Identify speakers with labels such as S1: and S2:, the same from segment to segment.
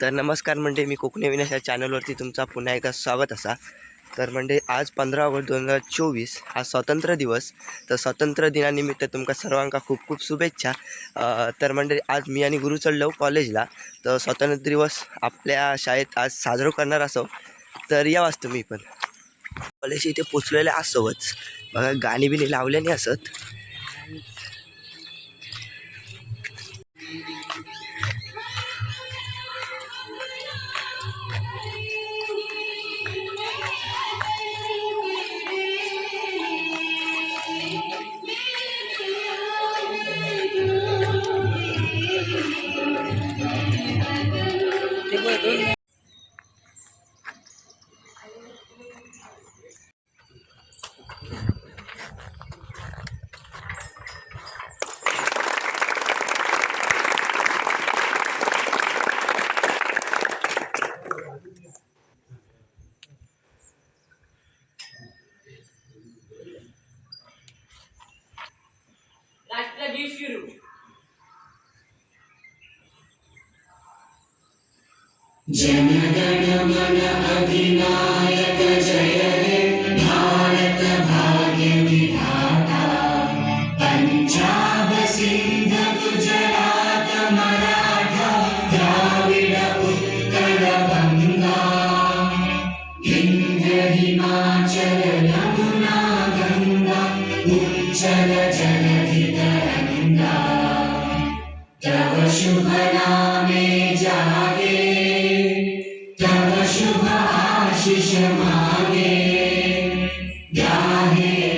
S1: तर नमस्कार म्हणजे मी कोकणी विनाश या चॅनलवरती तुमचा पुन्हा एकदा स्वागत असा. तर म्हणजे आज पंधरा ऑगस्ट दोन हजार चोवीस हा स्वातंत्र्य दिवस. तर स्वातंत्र्य दिनानिमित्त तुमका सर्वांका खूप खूप शुभेच्छा. तर म्हणजे आज मी आणि गुरु चढलो कॉलेजला. तर स्वातंत्र्य दिवस आपल्या शाळेत आज साजरा करणार असो. तर या वाच तुम्ही पण. कॉलेज इथे पोचलेले असोच. बघा गाणी बिणी लावल्याने असत.
S2: जनगणमन अधिनायक जय हे भारत भाग्य विधाता पञ्जाब सिंध गुजरात मराठा द्राविड उत्कल गङ्गा तव शुभ जाग Yahweh, Yahweh.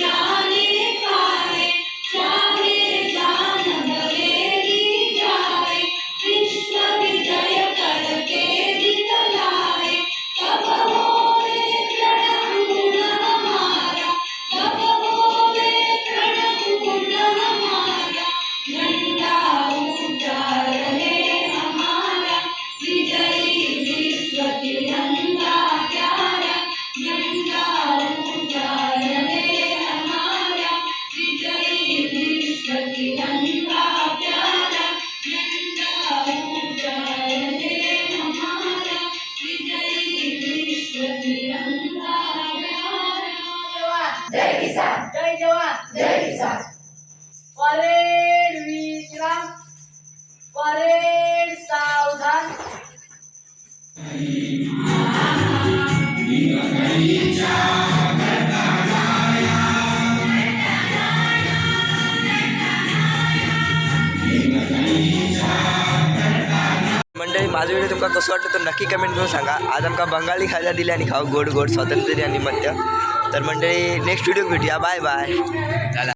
S3: जाने
S1: आणि माझं व्हिडिओ तुमका कसं वाटतं तर नक्की कमेंट करून सांगा. आज आमका बंगाली खायला दिली आणि खाऊ गोड गोड स्वातंत्र्य दिनानिमित्त तर मंडळी नेक्स्ट व्हिडिओ भेटूया. Bye bye